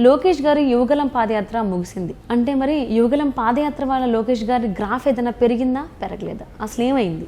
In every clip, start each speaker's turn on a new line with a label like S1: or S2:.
S1: లోకేష్ గారి యువగలం పాదయాత్ర ముగిసింది. అంటే మరి యువగలం పాదయాత్ర వల్ల లోకేష్ గారి గ్రాఫ్ ఏదైనా పెరిగిందా? పెరగలేదా? అసలు ఏమైంది?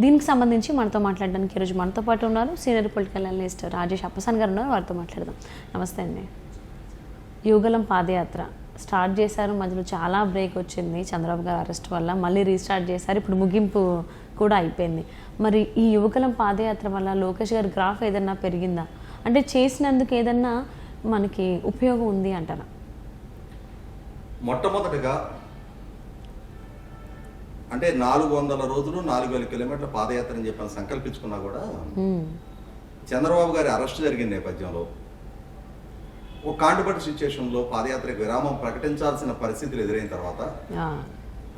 S1: దీనికి సంబంధించి మనతో మాట్లాడడానికి ఈరోజు మనతో పాటు ఉన్నారు senior political analyst Rajesh Appasan గారు ఉన్నారు. వారితో మాట్లాడదాం. నమస్తే అండి. యువగలం పాదయాత్ర స్టార్ట్ చేశారు. మధ్యలో చాలా బ్రేక్ వచ్చింది. చంద్రబాబు గారు అరెస్ట్ వల్ల మళ్ళీ రీస్టార్ట్ చేశారు. ఇప్పుడు ముగింపు కూడా అయిపోయింది. మరి ఈ యువకులం పాదయాత్ర వల్ల లోకేష్ గారి గ్రాఫ్ ఏదన్నా పెరిగిందా? అంటే చేసినందుకు ఏదన్నా మనకి ఉపయోగం ఉంది అంటారా
S2: మొట్టమొదటిగా అంటే నాలుగు వందల రోజులు నాలుగు వేల కిలోమీటర్ల పాదయాత్ర అని చెప్పని సంకల్పించుకున్నా కూడా. చంద్రబాబు గారి అరెస్ట్ జరిగిన నేపథ్యంలో ఒక కాంటుబడి సిచ్యుయేషన్లో పాదయాత్రకు విరామం ప్రకటించాల్సిన పరిస్థితులు ఎదురైన తర్వాత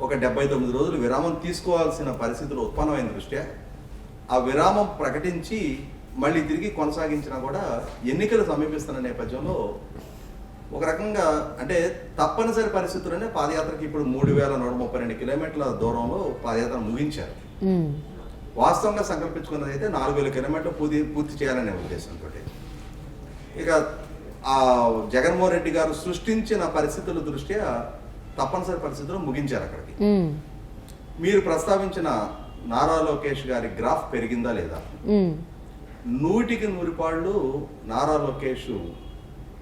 S2: ఒక డెబ్బై తొమ్మిది రోజులు విరామం తీసుకోవాల్సిన పరిస్థితులు ఉత్పన్నమైన దృష్ట్యా ఆ విరామం ప్రకటించి మళ్ళీ తిరిగి కొనసాగించినా కూడా ఎన్నికలు సమీపిస్తున్న నేపథ్యంలో ఒక రకంగా అంటే తప్పనిసరి పరిస్థితుల్లోనే పాదయాత్రకి ఇప్పుడు మూడు వేల నూట ముప్పై రెండు కిలోమీటర్ల దూరంలో పాదయాత్ర ముగించారు. వాస్తవంగా సంకల్పించుకున్నది అయితే నాలుగు వేల కిలోమీటర్లు పూర్తి పూర్తి చేయాలనే ఉద్దేశంతో ఇక ఆ జగన్మోహన్ రెడ్డి గారు సృష్టించిన పరిస్థితుల దృష్ట్యా తప్పనిసరి పరిస్థితుల్లో ముగించారు అక్కడికి. మీరు ప్రస్తావించిన నారా లోకేష్ గారి గ్రాఫ్ పెరిగిందా లేదా. నూటికి నూరు పాళ్ళు నారా లోకేష్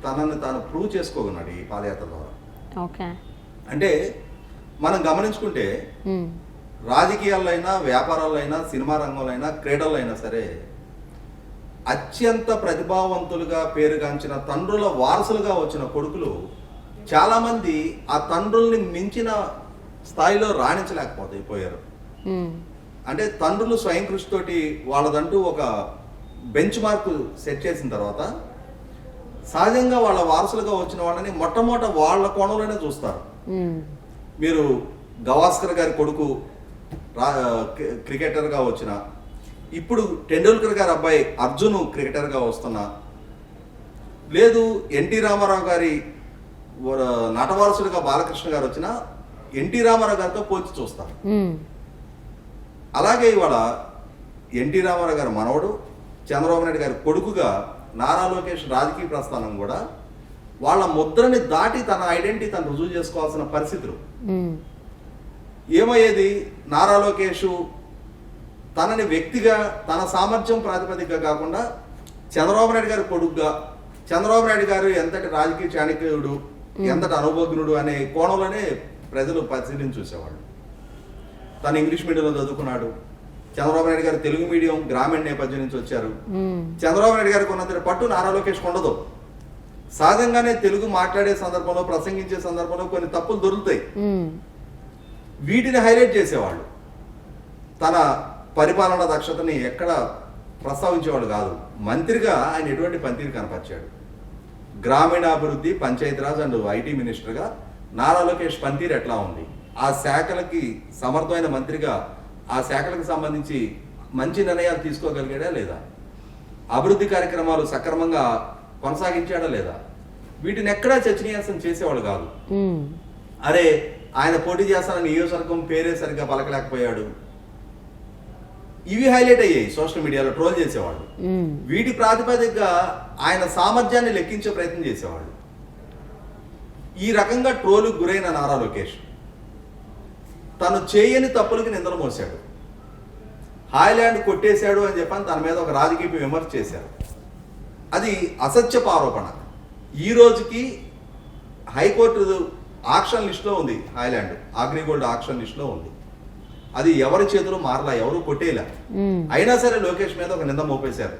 S2: తనని తాను ప్రూవ్ చేసుకోగన్నాడు ఈ పాదయాత్ర ద్వారా
S1: ఓకే
S2: అంటే మనం గమనించుకుంటే. రాజకీయాల్లో అయినా వ్యాపారాల్లో అయినా సినిమా రంగంలో అయినా క్రీడల్లో అయినా సరే అత్యంత ప్రతిభావంతులుగా పేరుగాంచిన తండ్రుల వారసులుగా వచ్చిన కొడుకులు చాలామంది ఆ తండ్రుల్ని మించిన స్థాయిలో రాణించలేకపోతే పోయారు. అంటే తండ్రులు స్వయం కృషితోటి వాళ్ళదంటూ ఒక బెంచ్ మార్క్ సెట్ చేసిన తర్వాత సహజంగా వాళ్ళ వారసులుగా వచ్చిన వాళ్ళని మొట్టమొదట వాళ్ళ కోణంలోనే చూస్తారు. మీరు గవాస్కర్ గారి కొడుకు క్రికెటర్గా వచ్చిన ఇప్పుడు టెండూల్కర్ గారి అబ్బాయి అర్జున్ క్రికెటర్గా వస్తున్నా లేదు ఎన్టీ రామారావు గారి నటవారసుడిగా బాలకృష్ణ గారు వచ్చిన ఎన్టీ రామారావు గారితో పోల్చి చూస్తారు. అలాగే ఇవాళ ఎన్టీ రామారావు గారి మనవడు చంద్రబాబు నాయుడు గారి కొడుకుగా నారా లోకేష్ రాజకీయ ప్రస్థానం కూడా వాళ్ళ ముద్రని దాటి తన ఐడెంటిటీ తను రుజువు చేసుకోవాల్సిన పరిస్థితులు. ఏమయ్యేది? నారా లోకేష్ తనని వ్యక్తిగా తన సామర్థ్యం ప్రాతిపదికగా కాకుండా చంద్రబాబు నాయుడు గారి కొడుకుగా చంద్రబాబు నాయుడు గారు ఎంతటి రాజకీయ చాణక్యుడు ఎంతటి అనుభవజ్ఞుడు అనే కోణంలోనే ప్రజలు పరిశీలించి చూసేవాళ్ళు. తను ఇంగ్లీష్ మీడియంలో చదువుకున్నాడు. చంద్రబాబు నాయుడు గారు తెలుగు మీడియం గ్రామీణ నేపథ్యం నుంచి వచ్చారు. చంద్రబాబు నాయుడు గారికి ఉన్నంత పట్టు నారా లోకేష్ ఉండదు సహజంగానే తెలుగు మాట్లాడే సందర్భంలో ప్రసంగించే సందర్భంలో కొన్ని తప్పులు దొరుకుతాయి. వీటిని హైలైట్ చేసేవాళ్ళు. తన పరిపాలన దక్షతని ఎక్కడ ప్రస్తావించేవాడు కాదు. మంత్రిగా ఆయన ఎటువంటి పనితీరు కనపరిచాడు. గ్రామీణాభివృద్ధి పంచాయతీరాజ్ అండ్ ఐటీ మినిస్టర్గా నారా లోకేష్ పనితీరు ఎట్లా ఉంది? ఆ శాఖలకి సమర్థమైన మంత్రిగా ఆ శాఖలకు సంబంధించి మంచి నిర్ణయాలు తీసుకోగలిగాడా లేదా? అభివృద్ధి కార్యక్రమాలు సక్రమంగా కొనసాగించాడా లేదా? వీటిని ఎక్కడా చర్చనీయాంశం చేసేవాడు కాదు. అరే ఆయన పోటీ చేస్తాన నియోజకవర్గం పేరే సరిగ్గా పలకలేకపోయాడు. ఇవి హైలైట్ అయ్యాయి సోషల్ మీడియాలో ట్రోల్ చేసేవాళ్ళు
S1: మ్మ్.
S2: వీటి ప్రాతిపదికగా ఆయన సామర్థ్యాన్ని లెక్కించే ప్రయత్నం చేసేవాళ్ళు ఈ రకంగా ట్రోలు గురైన నారా లోకేష్. తను చేయని తప్పులకి నిందలు మోసాడు హాయ్లాండ్ కొట్టేశాడు అని చెప్పని తన మీద ఒక రాజకీయ విమర్శ చేశారు. అది అసత్యపు ఆరోపణ. ఈ రోజుకి హైకోర్టు ఆక్షన్ లిస్ట్లో ఉంది హాయ్లాండ్. అగ్రిగోల్డ్ ఆక్షన్ లిస్ట్లో ఉంది. అది ఎవరి చేతిలో మారలా ఎవరు కొట్టేలా. అయినా సరే లోకేష్ మీద ఒక నింద మోపేశారు.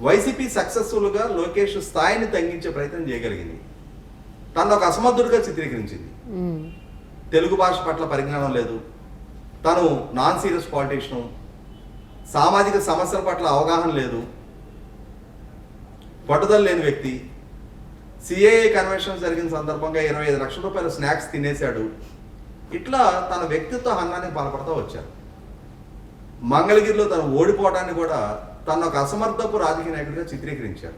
S2: వైసీపీ సక్సెస్ఫుల్గా లోకేష్ స్థాయిని తగ్గించే ప్రయత్నం చేయగలిగింది. తను ఒక అసమర్థుడిగా చిత్రీకరించింది. తెలుగు భాష పట్ల పరిజ్ఞానం లేదు. తను నాన్ సీరియస్ పాలిటిషియన్. సామాజిక సమస్యల పట్ల అవగాహన లేదు. పట్టుదల లేని వ్యక్తి. సిఏఏ కన్వెన్షన్ జరిగిన సందర్భంగా ఇరవై ఐదు లక్షల రూపాయల స్నాక్స్ తినేశాడు. ఇట్లా తన వ్యక్తిత్వ హన్నానికి బలపడతా వచ్చారు. మంగళగిరిలో తను ఓడిపోవడాన్ని కూడా తను ఒక అసమర్థపు రాజకీయ నాయకుడిగా చిత్రీకరించారు.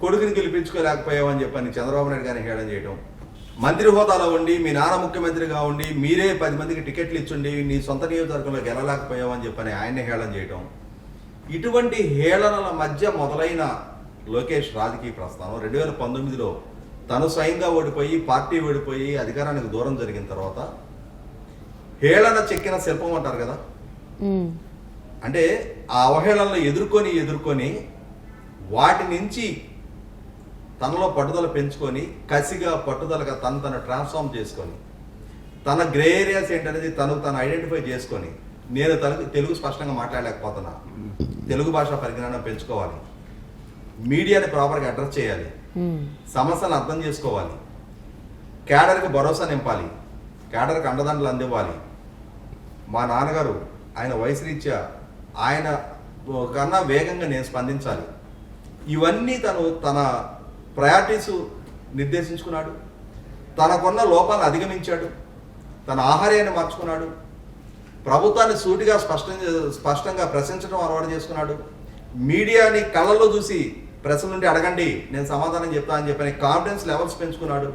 S2: కొడుకుని గెలిపించుకోలేకపోయామని చెప్పని చంద్రబాబు నాయుడు గారిని హేళన చేయడం మంత్రి హోదాలో ఉండి మీ నాన్న ముఖ్యమంత్రిగా ఉండి మీరే పది మందికి టికెట్లు ఇచ్చుండి నీ సొంత నియోజకవర్గంలో గెలలేకపోయావని చెప్పని ఆయన్ని హేళన చేయడం ఇటువంటి హేళనల మధ్య మొదలైన లోకేష్ రాజకీయ ప్రస్థానం రెండు వేల పంతొమ్మిదిలో తను స్వయంగా ఓడిపోయి పార్టీ ఓడిపోయి అధికారానికి దూరం జరిగిన తర్వాత హేళన చెక్కిన శిల్పం అంటారు కదా? అంటే ఆ అవహేళనలు ఎదుర్కొని ఎదుర్కొని వాటి నుంచి తనలో పట్టుదల పెంచుకొని కసిగా పట్టుదలగా తను తను ట్రాన్స్ఫార్మ్ చేసుకొని తన గ్రే ఏరియాస్ ఏంటనేది తను తను ఐడెంటిఫై చేసుకొని నేను తెలుగు తెలుగు స్పష్టంగా మాట్లాడలేకపోతున్నా. తెలుగు భాష పరిజ్ఞానం పెంచుకోవాలి. మీడియాని ప్రాపర్గా అడ్రస్ చేయాలి.
S1: ఉమ్,
S2: సమస్యలను అర్థం చేసుకోవాలి. క్యాడర్కి భరోసా నింపాలి. క్యాడర్కి అండదండలు అందివ్వాలి. మా నాన్నగారు ఆయన వయసు రీత్యా ఆయన కన్నా వేగంగా నేను స్పందించాలి. ఇవన్నీ తను తన ప్రయారిటీస్ నిర్దేశించుకున్నాడు. తనకున్న లోపాలను అధిగమించాడు. తన ఆహార్యాన్ని మార్చుకున్నాడు. ప్రభుత్వాన్ని సూటిగా స్పష్టం స్పష్టంగా ప్రశ్నించడం అలవాటు చేసుకున్నాడు. మీడియాని కళ్ళల్లో చూసి ప్రశ్న నుండి అడగండి నేను సమాధానం చెప్తా అని చెప్పని కాన్ఫిడెన్స్ లెవెల్స్ పెంచుకున్నాడు.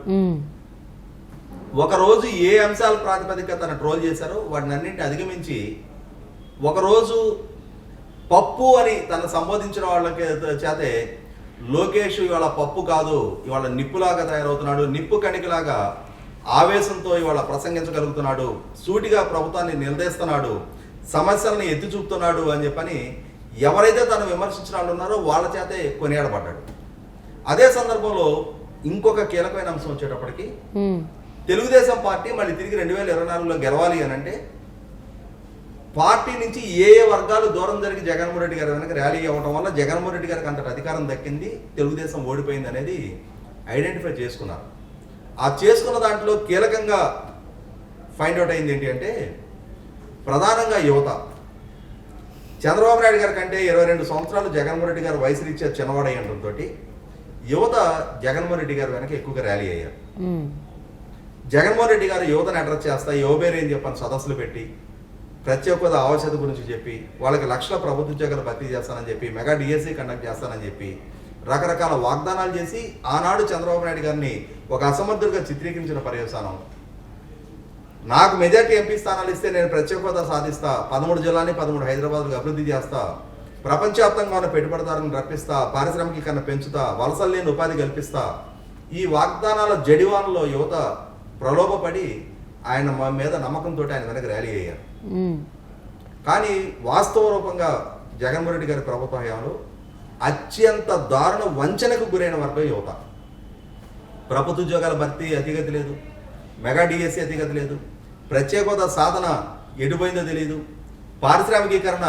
S2: ఒకరోజు ఏ అంశాల ప్రాతిపదిక తన ట్రోల్ చేశారో వాటిని అన్నింటిని అధిగమించి ఒకరోజు పప్పు అని తను సంబోధించిన వాళ్ళకి చేతే లోకేష్ ఇవాళ పప్పు కాదు ఇవాళ నిప్పులాగా తయారవుతున్నాడు నిప్పు కణికలాగా ఆవేశంతో ఇవాళ ప్రసంగించగలుగుతున్నాడు సూటిగా ప్రభుత్వాన్ని నిలదీస్తున్నాడు సమస్యల్ని ఎత్తి చూపుతున్నాడు అని చెప్పని ఎవరైతే తను విమర్శించిన వాళ్ళు ఉన్నారో వాళ్ళ చేతే కొనియాడబడ్డాడు. అదే సందర్భంలో ఇంకొక కీలకమైన అంశం వచ్చేటప్పటికి తెలుగుదేశం పార్టీ మళ్ళీ తిరిగి రెండు వేల ఇరవై నాలుగులో గెలవాలి అని అంటే పార్టీ నుంచి ఏ ఏ వర్గాలు దూరం జరిగి జగన్మోహన్ రెడ్డి గారి వెనక ర్యాలీ అవ్వడం వల్ల జగన్మోహన్ రెడ్డి గారికి అంతటి అధికారం దక్కింది తెలుగుదేశం ఓడిపోయింది అనేది ఐడెంటిఫై చేసుకున్నారు. ఆ చేసుకున్న దాంట్లో కీలకంగా ఫైండ్ అవుట్ అయింది ఏంటి అంటే ప్రధానంగా యువత. చంద్రబాబు నాయుడు గారి కంటే ఇరవై రెండు సంవత్సరాలు జగన్మోహన్ రెడ్డి గారు వయసు రీత్యా చిన్నవాడై ఉండడంతో యువత జగన్మోహన్ రెడ్డి గారి వెనక ఎక్కువగా ర్యాలీ అయ్యారు. జగన్మోహన్ రెడ్డి గారు యువతను అడ్రస్ చేస్తా యువబేరి చెప్పని సదస్సులు పెట్టి ప్రతి హోదా ఆవశ్యత గురించి చెప్పి వాళ్ళకి లక్షల ప్రభుత్వ ఉద్యోగాలు భర్తీ చేస్తానని చెప్పి మెగా డిఎస్సీ కండక్ట్ చేస్తానని చెప్పి రకరకాల వాగ్దానాలు చేసి ఆనాడు చంద్రబాబు నాయుడు గారిని ఒక అసమర్థుడిగా చిత్రీకరించిన పర్యవసానం. నాకు మెజార్టీ ఎంపీ స్థానాలు ఇస్తే నేను ప్రత్యేక హోదా సాధిస్తా పదమూడు జిల్లాని పదమూడు హైదరాబాద్కు అభివృద్ధి చేస్తా ప్రపంచవ్యాప్తంగా ఉన్న పెట్టుబడిదారులను రప్పిస్తా పారిశ్రామికీకరణ పెంచుతా వలసలు లేని ఉపాధి కల్పిస్తా. ఈ వాగ్దానాల జడివానలో యువత ప్రలోభపడి ఆయన మా మీద నమ్మకంతో ఆయన వెనక ర్యాలీ అయ్యారు. కానీ వాస్తవ రూపంగా జగన్మోహన్ రెడ్డి గారి ప్రభుత్వ హయాంలో అత్యంత దారుణ వంచనకు గురైన వర్గం యువత. ప్రభుత్వ ఉద్యోగాల భర్తీ అతిగతి లేదు మెగా డిఎస్సి అతిగతి లేదు ప్రత్యేక హోదా సాధన ఎటుపోయిందో తెలియదు పారిశ్రామికీకరణ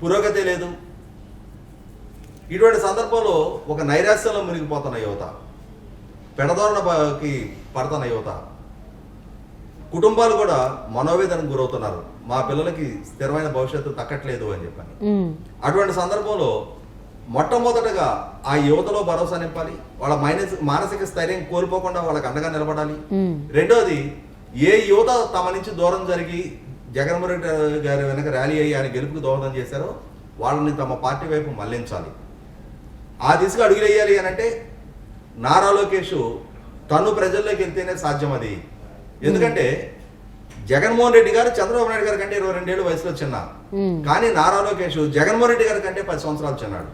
S2: పురోగతి లేదు. ఇటువంటి సందర్భంలో ఒక నైరాశ్యంలో మునిగిపోతున్న యువత పెడదోరణకి పడుతున్న యువత కుటుంబాలు కూడా మనోవేదనకు గురవుతున్నారు. మా పిల్లలకి స్థిరమైన భవిష్యత్తు తక్కట్లేదు అని చెప్పని. అటువంటి సందర్భంలో మొట్టమొదటగా ఆ యువతలో భరోసా నింపాలి. వాళ్ళ మైనస్ మానసిక స్థైర్యం కోల్పోకుండా వాళ్ళకి అండగా నిలబడాలి. రెండోది ఏ యువత తమ నుంచి దూరం జరిగి జగన్మోహన్ రెడ్డి గారి వెనక ర్యాలీ అయ్యి ఆయన గెలుపుకు దోహదం చేశారో వాళ్ళని తమ పార్టీ వైపు మళ్ళించాలి. ఆ దిశగా అడుగులేయాలి అని అంటే నారా లోకేష్ తను ప్రజల్లోకి వెళ్తేనే సాధ్యం అది. ఎందుకంటే జగన్మోహన్ రెడ్డి గారు చంద్రబాబు నాయుడు గారి కంటే ఇరవై రెండేళ్ళు వయసులో చిన్న
S1: ఉమ్,
S2: కానీ నారా లోకేష్ జగన్మోహన్ రెడ్డి గారి కంటే పది సంవత్సరాలు చిన్నాడు.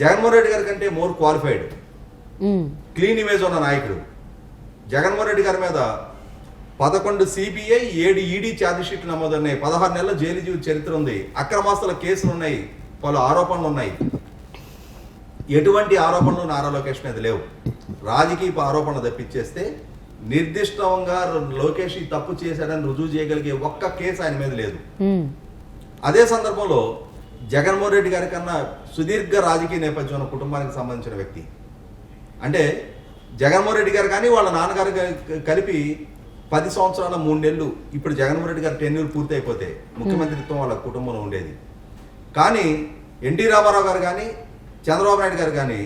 S2: జగన్మోహన్ రెడ్డి గారి కంటే మోర్ క్వాలిఫైడ్ క్లీన్ ఇమేజ్ ఉన్న నాయకుడు. జగన్మోహన్ రెడ్డి గారి మీద పదకొండు సిబిఐ ఏడు ఈడీ ఛార్జ్ షీట్లు నమోదున్నాయి పదహారు నెలల జైలు జీవిత చరిత్ర ఉంది. అక్రమాస్తుల కేసులు ఉన్నాయి. పలు ఆరోపణలు ఉన్నాయి. ఎటువంటి ఆరోపణలు నారా లోకేష్ మీద లేవు. రాజకీయ ఆరోపణలు తప్పించేస్తే నిర్దిష్టంగా లోకేష్ తప్పు చేశాడని రుజువు చేయగలిగే ఒక్క కేసు ఆయన మీద లేదు. అదే సందర్భంలో జగన్మోహన్ రెడ్డి గారి కన్నా సుదీర్ఘ రాజకీయ నేపథ్యం ఉన్న కుటుంబానికి సంబంధించిన వ్యక్తి. అంటే జగన్మోహన్ రెడ్డి గారు కానీ వాళ్ళ నాన్నగారు కలిపి పది సంవత్సరాల మూడు నెలలు ఇప్పుడు జగన్మోహన్ రెడ్డి గారి టెన్యూర్ పూర్తి అయిపోతే ముఖ్యమంత్రిత్వం వాళ్ళ కుటుంబంలో ఉండేది. కానీ ఎన్టీ రామారావు గారు కానీ చంద్రబాబు నాయుడు గారు కానీ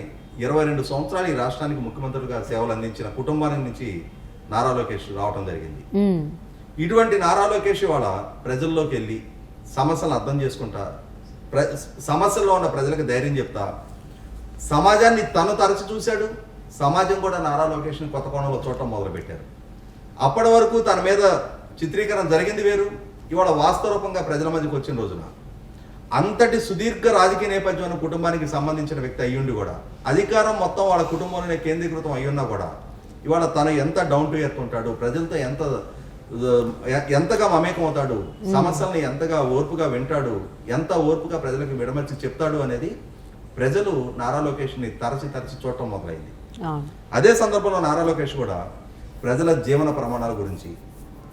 S2: ఇరవై రెండు సంవత్సరాలు ఈ రాష్ట్రానికి ముఖ్యమంత్రిగా సేవలు అందించిన కుటుంబానికి నుంచి నారా లోకేష్ రావటం జరిగింది. ఇటువంటి నారా లోకేష్ వాళ్ళ ప్రజల్లోకి వెళ్ళి సమస్యలను అర్థం చేసుకుంటా ప్ర సమస్యల్లో ఉన్న ప్రజలకు ధైర్యం చెప్తా సమాజాన్ని తను తరచి చూశాడు సమాజం కూడా నారా లోకేష్ని కొత్త కోణంలో చూడటం మొదలుపెట్టారు. అప్పటి వరకు తన మీద చిత్రీకరణ జరిగింది వేరు ఇవాళ వాస్తవ రూపంగా ప్రజల మధ్యకి వచ్చిన రోజున. అంతటి సుదీర్ఘ రాజకీయ నేపథ్యం కుటుంబానికి సంబంధించిన వ్యక్తి అయ్యుండి కూడా అధికారం మొత్తం వాళ్ళ కుటుంబంలోనే కేంద్రీకృతం అయ్యున్నా కూడా ఇవాళ తను ఎంత డౌన్ టు ఎర్త్ ఉంటాడు ప్రజలతో ఎంత ఎంతగా మమేకం అవుతాడు సమస్యల్ని ఎంతగా ఓర్పుగా వింటాడు ఎంత ఓర్పుగా ప్రజలకు విడమర్చి చెప్తాడు అనేది ప్రజలు నారా లోకేష్ని తరచి తరచి చూడటం మొదలైంది. అదే సందర్భంలో నారా లోకేష్ కూడా ప్రజల జీవన ప్రమాణాల గురించి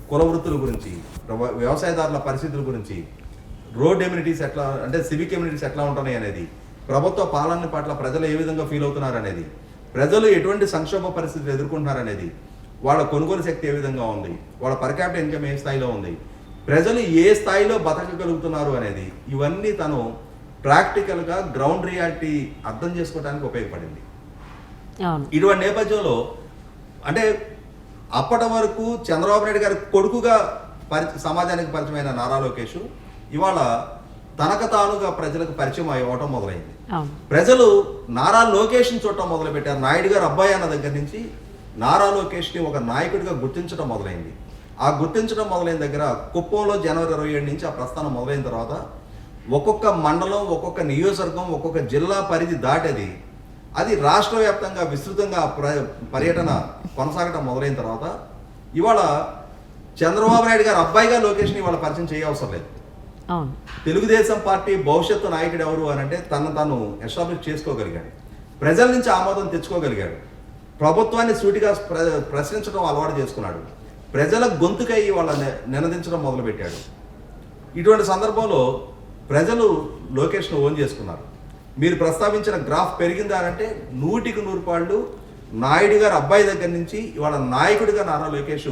S2: కుల వృత్తుల గురించి వ్యవ- వ్యవసాయదారుల పరిస్థితుల గురించి రోడ్ ఎమ్యూనిటీస్ ఎట్లా అంటే సివిక్ ఎమ్యూనిటీస్ ఎట్లా ఉంటున్నాయి అనేది ప్రభుత్వ పాలన పట్ల ప్రజలు ఏ విధంగా ఫీల్ అవుతున్నారు అనేది ప్రజలు ఎటువంటి సంక్షోభ పరిస్థితులు ఎదుర్కొంటున్నారు అనేది వాళ్ళ కొనుగోలు శక్తి ఏ విధంగా ఉంది వాళ్ళ పర్ క్యాపిటల్ ఇన్కమ్ ఏ స్థాయిలో ఉంది ప్రజలు ఏ స్థాయిలో బతకగలుగుతున్నారు అనేది ఇవన్నీ తను ప్రాక్టికల్గా గ్రౌండ్ రియాలిటీ అర్థం చేసుకోవడానికి ఉపయోగపడింది. ఇటువంటి నేపథ్యంలో అంటే అప్పటి వరకు చంద్రబాబు నాయుడు గారి కొడుకుగా పరి సమాజానికి పరిచయమైన నారా లోకేష్ ఇవాళ తనకు తానుగా ప్రజలకు పరిచయం అవ్వటం మొదలైంది. ప్రజలు నారా లోకేష్ని చూడటం మొదలుపెట్టారు. నాయుడు గారు అబ్బాయి అన్న దగ్గర నుంచి నారా లోకేష్ని ఒక నాయకుడిగా గుర్తించడం మొదలైంది. ఆ గుర్తించడం మొదలైన దగ్గర కుప్పంలో జనవరి ఇరవై ఏడు నుంచి ఆ ప్రస్థానం మొదలైన తర్వాత ఒక్కొక్క మండలం ఒక్కొక్క నియోజకవర్గం ఒక్కొక్క జిల్లా పరిధి దాటది. అది రాష్ట్ర వ్యాప్తంగా విస్తృతంగా ప్ర పర్యటన కొనసాగటం మొదలైన తర్వాత ఇవాళ చంద్రబాబు నాయుడు గారు అబ్బాయిగా లోకేష్ని ఇవాళ పరిచయం చేయవసరం లేదు. తెలుగుదేశం పార్టీ భవిష్యత్తు నాయకుడు ఎవరు అని అంటే తను తను ఎస్టాబ్లిష్ చేసుకోగలిగాడు. ప్రజల నుంచి ఆమోదం తెచ్చుకోగలిగాడు. ప్రభుత్వాన్ని సూటిగా ప్ర ప్రశ్నించడం అలవాటు చేసుకున్నాడు. ప్రజల గొంతుకై వాళ్ళ నినదించడం మొదలుపెట్టాడు. ఇటువంటి సందర్భంలో ప్రజలు లోకేష్ను ఓన్ చేసుకున్నారు. మీరు ప్రస్తావించిన గ్రాఫ్ పెరిగిందా అని అంటే నూటికి నూరు పాళ్ళు నాయుడు గారు అబ్బాయి దగ్గర నుంచి ఇవాళ నాయకుడిగా నారా లోకేష్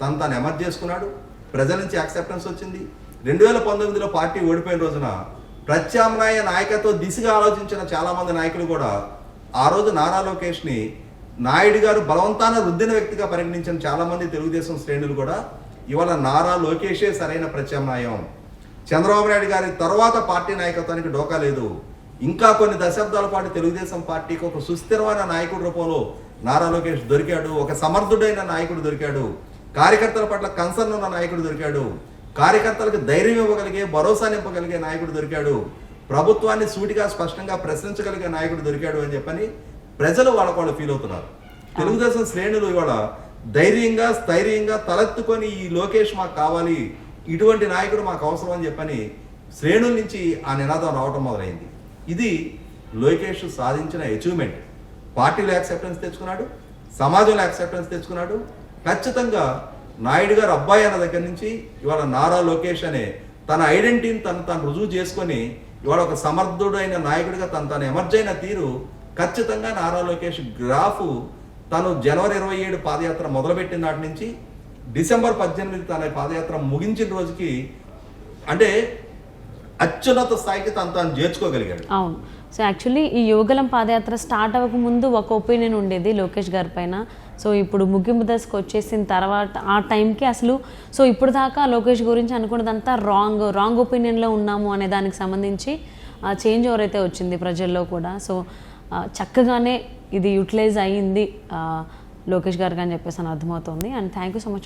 S2: తను తాను ఎమర్జ్ చేసుకున్నాడు. ప్రజల నుంచి యాక్సెప్టెన్స్ వచ్చింది. రెండు వేల పంతొమ్మిదిలో పార్టీ ఓడిపోయిన రోజున ప్రత్యామ్నాయ నాయకత్వ దిశగా ఆలోచించిన చాలామంది నాయకులు కూడా ఆ రోజు నారా లోకేష్ని నాయుడు గారు బలవంతాన రుద్దిన వ్యక్తిగా పరిగణించిన చాలామంది తెలుగుదేశం శ్రేణులు కూడా ఇవాళ నారా లోకేషే సరైన ప్రత్యామ్నాయం. చంద్రబాబు నాయుడు గారి తర్వాత పార్టీ నాయకత్వానికి డోకా లేదు. ఇంకా కొన్ని దశాబ్దాల పాటు తెలుగుదేశం పార్టీకి ఒక సుస్థిరమైన నాయకుడి రూపంలో నారా లోకేష్ దొరికాడు. ఒక సమర్థుడైన నాయకుడు దొరికాడు. కార్యకర్తల పట్ల కన్సర్న్ ఉన్న నాయకుడు దొరికాడు. కార్యకర్తలకు ధైర్యం ఇవ్వగలిగే భరోసా నింపగలిగే నాయకుడు దొరికాడు. ప్రభుత్వాన్ని సూటిగా స్పష్టంగా ప్రశ్నించగలిగే నాయకుడు దొరికాడు అని చెప్పని ప్రజలు వాళ్ళకు వాళ్ళు ఫీల్ అవుతున్నారు. తెలుగుదేశం శ్రేణులు ఇవాళ ధైర్యంగా స్థైర్యంగా తలెత్తుకొని ఈ లోకేష్ మాకు కావాలి ఇటువంటి నాయకుడు మాకు అవసరం అని చెప్పని శ్రేణుల నుంచి ఆ నినాదం రావటం మొదలైంది. ఇది లోకేష్ సాధించిన అచీవ్మెంట్ పార్టీలో యాక్సెప్టెన్స్ తెచ్చుకున్నాడు సమాజంలో యాక్సెప్టెన్స్ తెచ్చుకున్నాడు. ఖచ్చితంగా నాయుడు గారు అబ్బాయి అన్న దగ్గర నుంచి ఇవాళ నారా లోకేష్ అనే తన ఐడెంటిటీని తను తను రుజువు చేసుకొని ఇవాళ ఒక సమర్థుడైన నాయకుడిగా తను తను ఎమర్జ్ అయిన తీరు ఖచ్చితంగా నారా లోకేష్ గ్రాఫ్ తను జనవరి ఇరవై ఏడు పాదయాత్ర మొదలుపెట్టిన నాటి నుంచి డిసెంబర్ పద్దెనిమిది తన పాదయాత్ర ముగించిన రోజుకి అంటే అత్యున్నత స్థాయికి తను తాను చేర్చుకోగలిగాడు.
S1: అవును. సో యాక్చువల్లీ ఈ యోగలం పాదయాత్ర స్టార్ట్ అవ్వక ముందు ఒక ఒపీనియన్ ఉండేది లోకేష్ గారి పైన. సో ఇప్పుడు ముగింపు దశకు వచ్చేసిన తర్వాత ఆ టైంకి అసలు సో ఇప్పుడు దాకా లోకేష్ గురించి అనుకున్నదంతా రాంగ్ రాంగ్ ఒపీనియన్లో ఉన్నాము అనే దానికి సంబంధించి చేంజ్ ఎవరైతే వచ్చింది ప్రజల్లో కూడా. సో చక్కగానే ఇది యూటిలైజ్ అయ్యింది లోకేష్ గారికి అని చెప్పేసి అని అర్థమవుతుంది. And thank you so much.